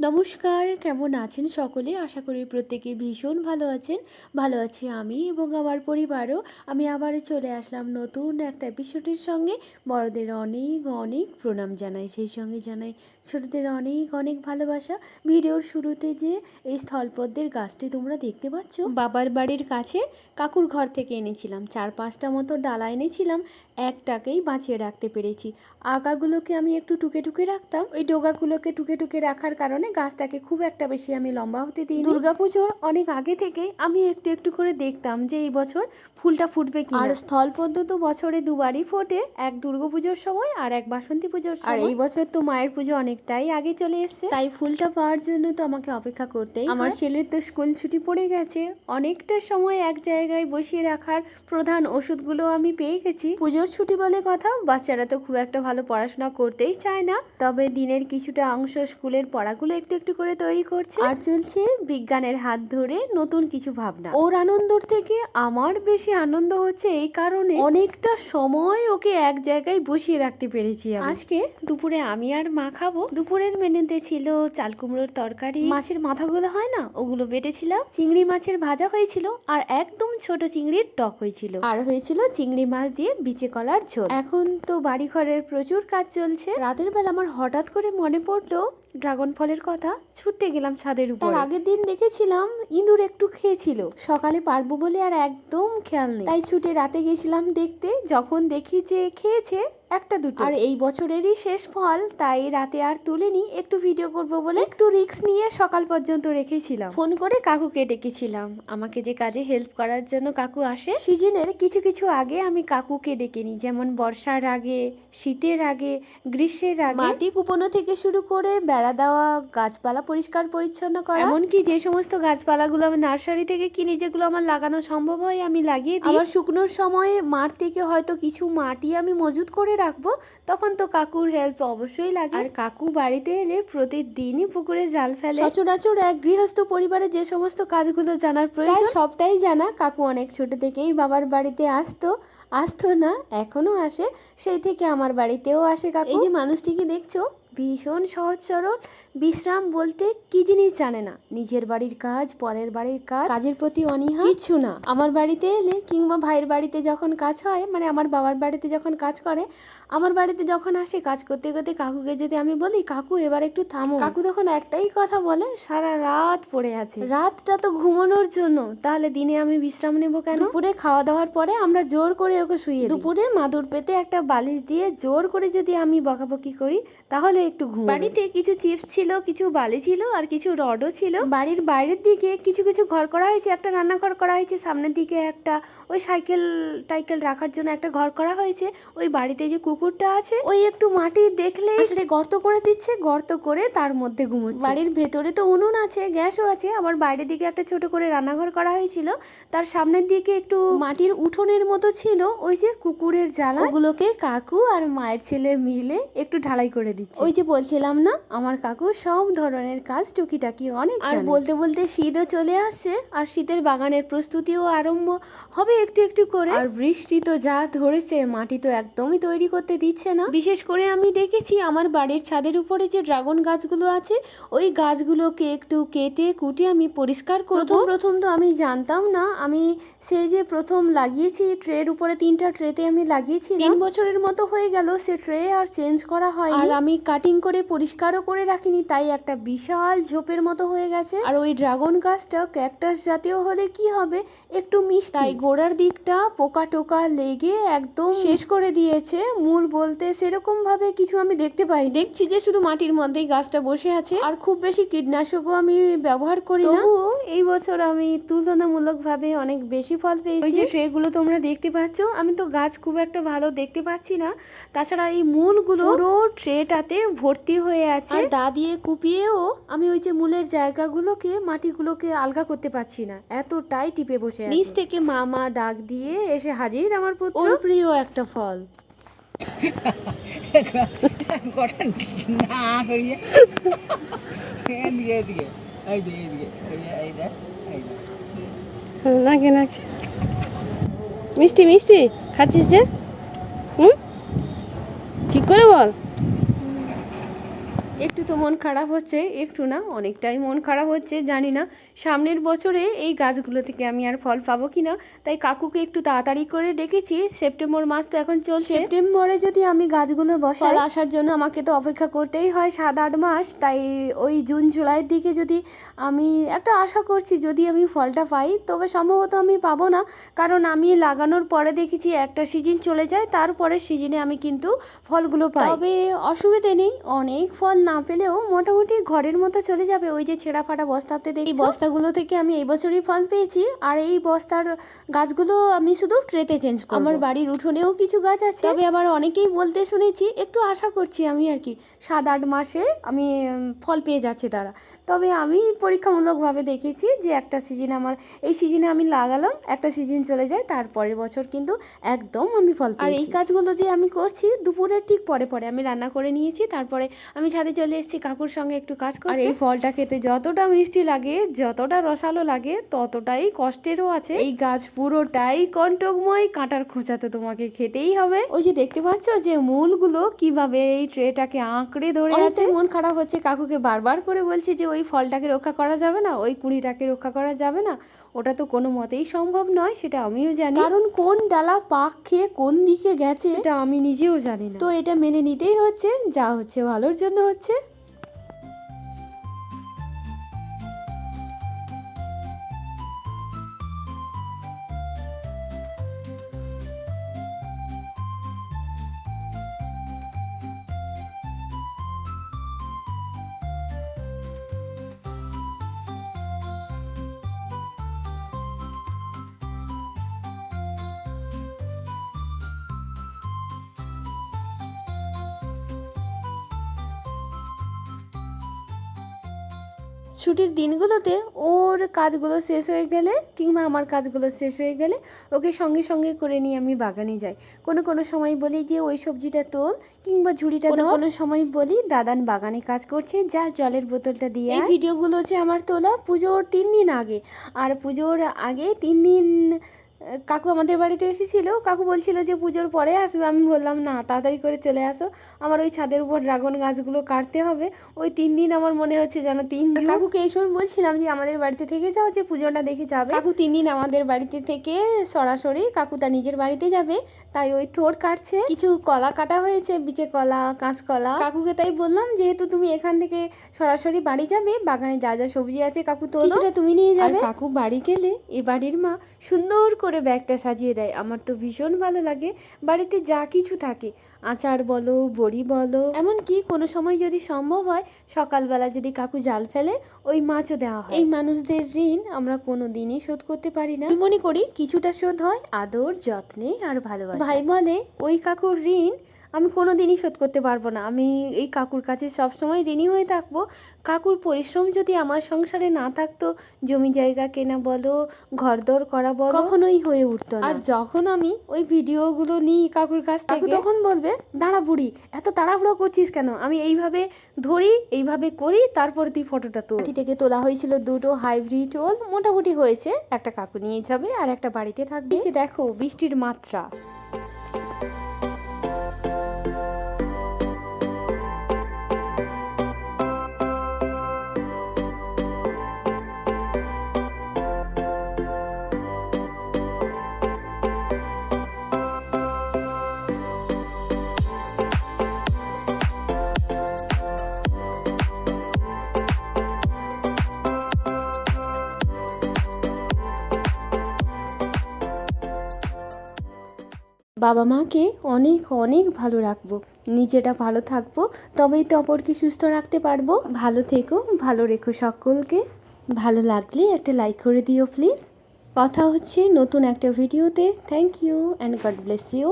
নমস্কার, কেমন আছেন সকলে? আশা করি প্রত্যেকে ভীষণ ভালো আছেন। ভালো আছি আমি এবং আমার পরিবারও। আমি আবারও চলে আসলাম নতুন একটা এপিসোডের সঙ্গে। বড়দের অনেক অনেক প্রণাম জানাই। সেই সঙ্গে জানাই ছোটদের অনেক অনেক ভালোবাসা। ভিডিওর শুরুতে যে এই স্থলপদ্মের গাছটি তোমরা দেখতে পাচ্ছ, বাবার বাড়ির কাছে কাকুর ঘর থেকে এনেছিলাম। চার পাঁচটা মতো ডালা এনেছিলাম। একটাকেই বাঁচিয়ে রাখতে পেরেছি। আগাগুলোকে আমি একটু টুকে টুকে রাখতাম। ওই ডোগাগুলোকে টুকে টুকে রাখার কারণে গাছটাকে খুব একটা বেশি আমি লম্বা হতে দিই দুর্গাপুজোর অনেক আগে থেকে আমি একটু একটু করে দেখতাম যে এই বছর ফুলটা ফুটবে কি আর স্থলপদ্ম তো বছরে দুবারই ফোটে এক দুর্গাপুজোর সময় আর এক বাসন্তী পুজোর সময়। আর এই বছর তো মায়ের পুজো অনেকটাই আগে চলে এসেছে। তাই ফুলটা পাওয়ার জন্য তো আমাকে অপেক্ষা করতেই আমার ছেলের তো স্কুল ছুটি পড়ে গেছে অনেকটা সময় এক জায়গায় বসিয়ে রাখার প্রধান ওষুধগুলো আমি পেয়ে গেছি। পুজোর ছুটি বলে কথা বাচ্চারা তো খুব একটা ভালো পড়াশোনা করতেই চায় না। তবে দিনের কিছুটা অংশ স্কুলের পড়াগুলো একটু একটু করে তৈরি করছে। আর চলছে বিজ্ঞানের হাত ধরে নতুন কিছু ভাবনা। ওর আনন্দর থেকে আমার বেশি আনন্দ হচ্ছে এই কারণে অনেকটা সময় ওকে এক জায়গায় বসিয়ে রাখতে পেরেছি আজকে দুপুরে আমি আর মা খাব। দুপুরের মেনুতে ছিল চাল কুমড়োর তরকারি। মাছের মাথাগুলো হয় না? ওগুলো বেটেছিলাম। চিংড়ি মাছের ভাজা হয়েছিল আর একদম ছোট চিংড়ির টক হয়েছিল। আর হয়েছিল চিংড়ি মাছ দিয়ে বিচে কলার ঝোল। এখন তো বাড়ি ঘরের প্রচুর কাজ চলছে। রাতের বেলা আমার হঠাৎ করে মনে পড়ল ড্রাগন ফলের কথা ছুটতে গেলাম ছাদের উপর। আগের দিন দেখেছিলাম ইঁদুর একটু খেয়েছিল। সকালে পারব বলে আর একদম খেয়াল নেই। তাই ছুটে রাতে গেছিলাম দেখতে, যখন দেখি যে খেয়েছে একটা দুটো। আর এই বছরেরই শেষ ফল তাই রাতে আর তুলিনি একটু ভিডিও করব বলে একটু রিক্স নিয়ে সকাল পর্যন্ত রেখেছিলাম। ফোন করে কাকুকে ডেকেছিলাম। আমাকে যে কাজে হেল্প করার জন্য কাকু আসে সিজনের কিছু কিছু আগে আমি কাকুকে ডেকে নিই যেমন বর্ষার আগে শীতের আগে গ্রীষ্মের আগে। মাটি কুপনো থেকে শুরু করে বেড়া দেওয়া গাছপালা পরিষ্কার পরিচ্ছন্ন করা। এমনকি যে সমস্ত গাছপালাগুলো আমি নার্সারি থেকে কিনি যেগুলো আমার লাগানো সম্ভব হয় আমি লাগিয়ে দিই। আবার শুকনোর সময় মাঠ থেকে হয়তো কিছু মাটি আমি মজুত করে রাখব তখন তো কাকুর হেল্প অবশ্যই লাগে। আর কাকু বাড়িতে এলে প্রতিদিনই পুকুরে জাল ফেলে। সচরাচর এক গৃহস্থ পরিবারে যে সমস্ত কাজগুলো জানার প্রয়োজন সবটাই জানা। কাকু অনেক ছোট থেকেই বাবার বাড়িতে আসতো। আসতো না এখনও আসে। সেই থেকে আমার বাড়িতেও আসে কাকু। এই যে মানুষটিকে দেখছ ভীষণ সহজ সরল। বিশ্রাম বলতে কি জিনিস জানে না। নিজের বাড়ির কাজ, পরের বাড়ির কাজ, কাজের প্রতি অনীহা? কিছু না। আমার বাড়িতে এলে কিংবা ভাইয়ের বাড়িতে যখন কাজ হয় মানে আমার বাবার বাড়িতে যখন কাজ করে, আমার বাড়িতে যখন আসে কাজ করতে করতে কাকুকে যদি আমি বলি, কাকু, এবার একটু থামো। কাকু তখন একটাই কথা বলে, সারা রাত পড়ে আছে। রাতটা তো ঘুমানোর জন্য। তাহলে দিনে আমি বিশ্রাম নেব কেন? দুপুরে খাওয়া দাওয়ার পরে আমরা জোর করে ওকে শুয়ে দুপুরে মাদুর পেতে একটা বালিশ দিয়ে জোর করে যদি আমি বকাবকি করি, তাহলে একটু ঘুম বাড়িতে কিছু চিপস ছিল কিছু বালি ছিল আর কিছু রডও ছিল। বাড়ির বাইরের দিকে কিছু কিছু ঘর করা হয়েছে একটা রান্নাঘর করা হয়েছে সামনের দিকে একটা ওই সাইকেল টাইকেল রাখার জন্য একটা ঘর করা হয়েছে। ওই বাড়িতে যে কুকুরটা আছে ওই একটু মাটি দেখলে সেটা গর্ত করে দিচ্ছে গর্ত করে তার মধ্যে ঘুমোচ্ছে। বাড়ির ভেতরে তো উনুন আছে গ্যাসও আছে আবার বাইরের দিকে একটা ছোট করে রান্নাঘর করা হয়েছিল। তার সামনের দিকে একটু মাটির উঠোনের মতো ছিল ওই যে কুকুরের জ্বালা। ওগুলোকে কাকু আর মায়ের ছেলে মিলে একটু ঢালাই করে দিচ্ছে। ওই যে বলছিলাম না আমার কাকু সব ধরনের কাজ টুকিটাকি অনেক আর বলতে বলতে শীতও চলে আসছে আর শীতের বাগানের প্রস্তুতিও আরম্ভ হবে একটু একটু করে। আর বৃষ্টি তো যা ধরেছে মাটি তো একদমই তৈরি করতে দিচ্ছে না। বিশেষ করে আমি দেখেছি আমার বাড়ির ছাদের উপরে যে ড্রাগন গাছগুলো আছে ওই গাছগুলোকে একটু কেটে কুটে আমি পরিষ্কার করব। প্রথম তো আমি জানতাম না আমি সেই যে প্রথম লাগিয়েছি ট্রের উপরে তিনটা ট্রেতে আমি লাগিয়েছি তিন বছরের মতো হয়ে গেল সে ট্রে আর চেঞ্জ করা হয় আর আমি কাটিং করে পরিষ্কারও করে রাখিনি তাই একটা বিশাল ঝোপের মতো হয়ে গেছে। আর ওই ড্রাগন গাছটা ক্যাকটাস জাতীয় হলে কি হবে? একটু মিষ্টি। তাই গোড়ার দিকটা পোকা টোকা লেগে একদম শেষ করে দিয়েছে। মূল বলতে সেরকম ভাবে কিছু আমি দেখতে পাই দেখছি যে শুধু মাটির মধ্যেই গাছটা বসে আছে। আর খুব বেশি কীটনাশকও আমি ব্যবহার করি না। এই বছর আমি তুলনামূলক ভাবে অনেক বেশি ফল পেয়েছি। ওই যে ট্রেগুলো তোমরা দেখতে পাচ্ছ আমি তো গাছ খুব একটা ভালো দেখতে পাচ্ছি না। তাছাড়া এই মূলগুলো পুরো ট্রেটাতে ভর্তি হয়ে আছে। আর দা দিয়ে কুপিয়েও আমি ওই যে মূলের জায়গাগুলোকে মাটিগুলোকে আলগা করতে পারছি না। এতটাই টিপে বসে নিচ থেকে মামা ডাক দিয়ে এসে হাজির আমার পুত্র। ওর প্রিয় একটা ফল। কটা না করিয়ে এদিকে এদিকে এই এইদিকে এই দেখ এই নাকি নাকি? মিষ্টি মিষ্টি খাচ্ছিস যে? হুম? ঠিক করে বল। একটু তো মন খারাপ হচ্ছে একটু না অনেকটাই মন খারাপ হচ্ছে জানি না। সামনের বছরে এই গাছগুলো থেকে আমি আর ফল পাবো কি না তাই কাকুকে একটু তাড়াতাড়ি করে ডেকেছি। সেপ্টেম্বর মাস তো এখন চলছে। সেপ্টেম্বরে যদি আমি গাছগুলো বসাই আসার জন্য আমাকে তো অপেক্ষা করতেই হয় সাত আট মাস তাই ওই জুন জুলাইয়ের দিকে যদি আমি একটা আশা করছি যদি আমি ফলটা পাই তবে সম্ভবত আমি পাবো না। কারণ আমি লাগানোর পরে দেখেছি একটা সিজন চলে যায় তারপরের সিজনে আমি কিন্তু ফলগুলো পাই। তবে অসুবিধে নেই অনেক ফল না পেলেও মোটামুটি ঘরের মতো চলে যাবে ওই যে ছেঁড়া ফাটা বস্তাতে দেখি বস্তাগুলো থেকে আমি এই বছরই ফল পেয়েছি আর এই বস্তার গাছগুলো আমি শুধু ট্রেতে চেঞ্জ করব। আমার বাড়ির উঠোনেও কিছু গাছ আছে। তবে আবার অনেকেই বলতে শুনেছি একটু আশা করছি আমি আর কি সাত আট মাসে আমি ফল পেয়ে যাচ্ছে তারা। তবে আমি পরীক্ষামূলকভাবে দেখেছি যে একটা সিজন আমার এই সিজনে আমি লাগালাম একটা সিজন চলে যায় তারপরের বছর কিন্তু একদম আমি ফল আর এই কাজগুলো যে আমি করছি দুপুরের ঠিক পরে পরে আমি রান্না করে নিয়েছি তারপরে আমি ছাদে চলে এসেছি কাকুর সঙ্গে একটু কাজ করতে। আর এই ফলটা খেতে যতটা মিষ্টি লাগে যতটা রসালো লাগে ততটাই কষ্টেরও আছে। এই গাছ পুরোটাই কণ্টকময় কাঁটার খোঁচাতে তোমাকে খেতেই হবে। ওই যে দেখতে পাচ্ছ যে মূলগুলো কীভাবে এই ট্রেটাকে আঁকড়ে ধরে আছে? মন খারাপ হচ্ছে কাকুকে বারবার করে বলছি যে ওই ফলটাকে রক্ষা করা যাবে না ওই কুড়িটাকে রক্ষা করা যাবে না। ওটা তো কোনো মতেই সম্ভব নয় সেটা আমিও জানি। কারণ কোন ডালা পাক খেয়ে কোন দিকে গেছে সেটা আমি নিজেও জানি না। তো এটা মেনে নিতেই হচ্ছে যা হচ্ছে ভালোর জন্য হচ্ছে। ছুটির দিনগুলোতে ওর কাজগুলো শেষ হয়ে গেলে কিংবা আমার কাজগুলো শেষ হয়ে গেলে ওকে সঙ্গে সঙ্গে করে নিয়ে আমি বাগানে যাই। কোনো কোনো সময় বলি যে ওই সবজিটা তোল কিংবা ঝুড়িটা কোনো কোনো সময় বলি দাদান বাগানে কাজ করছে যা জলের বোতলটা দিয়ে এই ভিডিওগুলো হচ্ছে আমার তোলা পুজোর তিন দিন আগে। আর পুজোর আগে তিন দিন কাকু আমাদের বাড়িতে এসেছিল কাকু বলছিল যে পুজোর পরে আসবে। আমি বললাম না তাড়াতাড়ি করে চলে আসো। আমার ওই ছাদের উপর ড্রাগন গাছগুলো কাটতে হবে। ওই তিন দিন আমার মনে হচ্ছে যেন তিন দিন কাকুকে এই সময় বলছিলাম যে আমাদের বাড়িতে থেকে যাও যে পুজোটা দেখে যাবে। কাকু তিন দিন আমাদের বাড়িতে থেকে সরাসরি কাকু তার নিজের বাড়িতে যাবে। তাই ওই থোর কাটছে। কিছু কলা কাটা হয়েছে বিচে কলা কাঁচকলা কাকুকে তাই বললাম যেহেতু তুমি এখান থেকে সরাসরি বাড়ি যাবে বাগানে যা যা সবজি আছে কাকু তো তুমি নিয়ে যাবে। কাকু বাড়ি গেলে এ বাড়ির মা সুন্দর করে ব্যাগটা সাজিয়ে দেয়। আমার তো ভীষণ ভালো লাগে। বাড়িতে যা কিছু থাকে। আচার বলো, বড়ি বলো, এমনকি কোনো সময় যদি সম্ভব হয়, সকালবেলা যদি কাকু জাল ফেলে, ওই মাছও দেওয়া হয়। এই মানুষদের ঋণ আমরা কোনো দিনই শোধ করতে পারি না। মনে করি, কিছুটা শোধ হয় আদর, যত্নে আর ভালোবাসা ভাই বলে, ওই কাকুর ঋণ আমি কোনো দিনই শোধ করতে পারব না। আমি এই কাকুর কাছে সবসময় ঋণী হয়ে থাকব। কাকুর পরিশ্রম যদি আমার সংসারে না থাকতো জমি জায়গা কেনা বলো ঘরদর করা বলো কখনোই হয়ে উঠতো না। আর যখন আমি ওই ভিডিওগুলো নিই কাকুর কাছ থেকে তখন বলবে দাঁড়া বুড়ি এত তাড়াহুড়ো করছিস কেন? আমি এইভাবে ধরি এইভাবে করি তারপর তুই ফটোটা তোল। মাটি থেকে তোলা হয়েছিল দুটো হাইব্রিড ওল মোটামুটি হয়েছে। একটা কাকু নিয়ে যাবে আর একটা বাড়িতে থাকবে। দেখো বৃষ্টির মাত্রা। বাবা মাকে অনেক অনেক ভালো রাখব। নিজেটা ভালো থাকব তবেই তো অপরকে সুস্থ রাখতে পারব। ভালো থেকো, ভালো রেখো সকলকে। ভালো লাগলে একটা লাইক করে দিও প্লিজ কথা হচ্ছে নতুন একটা ভিডিওতে thank you and God bless you